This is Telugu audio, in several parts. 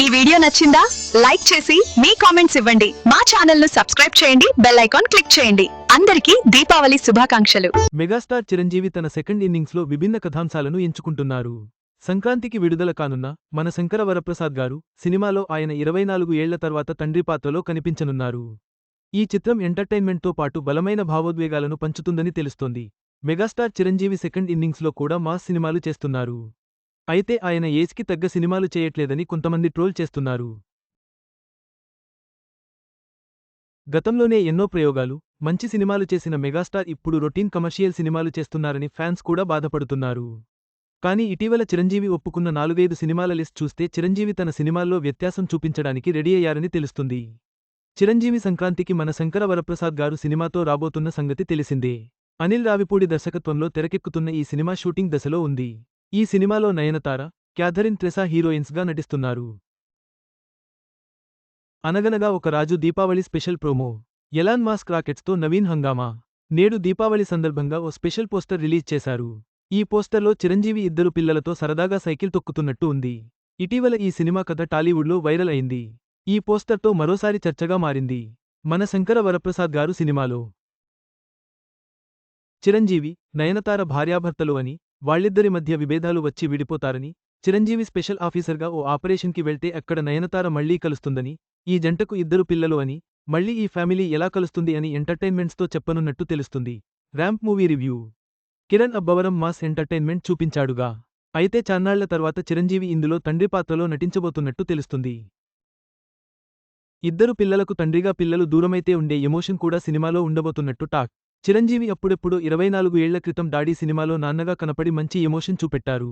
ఈ వీడియో నచ్చిందా? లైక్ చేసి మీ కామెంట్స్ ఇవ్వండి. మా ఛానల్ను సబ్స్క్రైబ్ చేయండి. బెల్ ఐకాన్ క్లిక్ చేయండి. అందరికీ దీపావళి శుభాకాంక్షలు. మెగాస్టార్ చిరంజీవి తన సెకండ్ ఇన్నింగ్స్లో విభిన్న కథాంశాలను ఎంచుకుంటున్నారు. సంక్రాంతికి విడుదల కానున్న మన శంకర వరప్రసాద్ గారు సినిమాలో ఆయన ఇరవై నాలుగు ఏళ్ళ తర్వాత తండ్రి పాత్రలో కనిపించనున్నారు. ఈ చిత్రం ఎంటర్టైన్మెంట్తో పాటు బలమైన భావోద్వేగాలను పంచుతుందని తెలుస్తోంది. మెగాస్టార్ చిరంజీవి సెకండ్ ఇన్నింగ్స్లో కూడా మాస్ సినిమాలు చేస్తున్నారు. అయితే ఆయన ఏజ్కి తగ్గ సినిమాలు చేయట్లేదని కొంతమంది ట్రోల్ చేస్తున్నారు. గతంలోనే ఎన్నో ప్రయోగాలు మంచి సినిమాలు చేసిన మెగాస్టార్ ఇప్పుడు రొటీన్ కమర్షియల్ సినిమాలు చేస్తున్నారని ఫ్యాన్స్ కూడా బాధపడుతున్నారు. కానీ ఇటీవల చిరంజీవి ఒప్పుకున్న నాలుగైదు సినిమాల లిస్ట్ చూస్తే చిరంజీవి తన సినిమాల్లో వ్యత్యాసం చూపించడానికి రెడీ అయ్యారని తెలుస్తుంది. చిరంజీవి సంక్రాంతికి మన శంకర వరప్రసాద్ గారు సినిమాతో రాబోతున్న సంగతి తెలిసిందే. అనిల్ రావిపూడి దర్శకత్వంలో తెరకెక్కుతున్న ఈ సినిమా షూటింగ్ దశలో ఉంది. ఈ సినిమాలో నయనతార క్యాథరిన్ త్రెసా హీరోయిన్స్గా నటిస్తున్నారు. Anaganaga Oka Raju Deepavali special promo Elon Musk రాకెట్స్తో Naveen హంగామా నేడు దీపావళి సందర్భంగా ఓ స్పెషల్ పోస్టర్ రిలీజ్ చేశారు. ఈ పోస్టర్లో చిరంజీవి ఇద్దరు పిల్లలతో సరదాగా సైకిల్ తొక్కుతున్నట్టు ఉంది. ఇటీవల ఈ సినిమా కథ టాలీవుడ్లో వైరల్ అయింది. ఈ పోస్టర్తో మరోసారి చర్చగా మారింది. మన శంకర వరప్రసాద్ గారు సినిమాలో. చిరంజీవి నయనతార భార్యాభర్తలు అని వాళ్ళిద్దరి మధ్య విభేదాలు వచ్చి విడిపోతారని చిరంజీవి స్పెషల్ ఆఫీసర్గా ఓ ఆపరేషన్కి వెళ్తే అక్కడ నయనతార మళ్ళీ కలుస్తుందని ఈ జంటకు ఇద్దరు పిల్లలు అని మళ్ళీ ఈ ఫ్యామిలీ ఎలా కలుస్తుంది అని ఎంటర్టైన్మెంట్స్తో చెప్పనున్నట్టు తెలుస్తుంది. Ramp movie review. Kiran Abbavaram mass entertainment చూపించాడుగా. అయితే చాన్నాళ్ళ తర్వాత చిరంజీవి ఇందులో తండ్రి పాత్రలో నటించబోతున్నట్టు తెలుస్తుంది. ఇద్దరు పిల్లలకు తండ్రిగా పిల్లలు దూరమైతే ఉండే ఎమోషన్ కూడా సినిమాలో ఉండబోతున్నట్టు టాక్. చిరంజీవి అప్పుడెప్పుడు ఇరవై నాలుగు ఏళ్ళ క్రితం డాడీ సినిమాలో నాన్నగా కనపడి మంచి ఎమోషన్ చూపెట్టారు.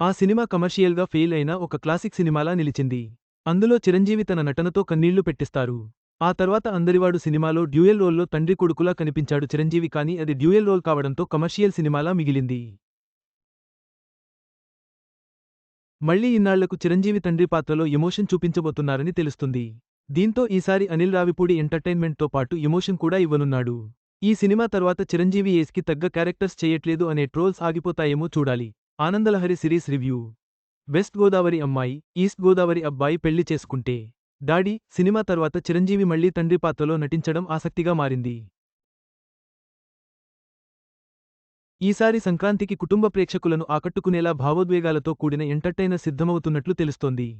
ఆ సినిమా కమర్షియల్గా ఫెయిల్ అయిన ఒక క్లాసిక్ సినిమాలా నిలిచింది. అందులో చిరంజీవి తన నటనతో కన్నీళ్ళు పెట్టిస్తారు. ఆ తర్వాత అందరివాడు సినిమాలో డ్యూయల్ రోల్లో తండ్రి కొడుకులా కనిపించాడు చిరంజీవి కానీ అది డ్యూయల్ రోల్ కావడంతో కమర్షియల్ సినిమాలా మిగిలింది. మళ్ళీ ఇన్నాళ్ళకు చిరంజీవి తండ్రి పాత్రలో ఎమోషన్ చూపించబోతున్నారని తెలుస్తుంది. దీంతో ఈసారి అనిల్ రావిపూడి ఎంటర్టైన్మెంట్తో పాటు ఎమోషన్ కూడా ఇవ్వనున్నాడు. ఈ సినిమా తర్వాత చిరంజీవి ఏస్కి తగ్గ క్యారెక్టర్స్ చేయట్లేదు అనే ట్రోల్స్ ఆగిపోతాయేమో చూడాలి. Anandalahari series review. West Godavari అమ్మాయి ఈస్ట్ గోదావరి అబ్బాయి పెళ్ళి చేసుకుంటే. డాడీ సినిమా తర్వాత చిరంజీవి మళ్ళీ తండ్రి పాత్రలో నటించడం ఆసక్తిగా మారింది. ఈసారి సంక్రాంతికి కుటుంబ ప్రేక్షకులను ఆకట్టుకునేలా భావోద్వేగాలతో కూడిన ఎంటర్టైనర్ సిద్ధమవుతున్నట్లు తెలుస్తోంది.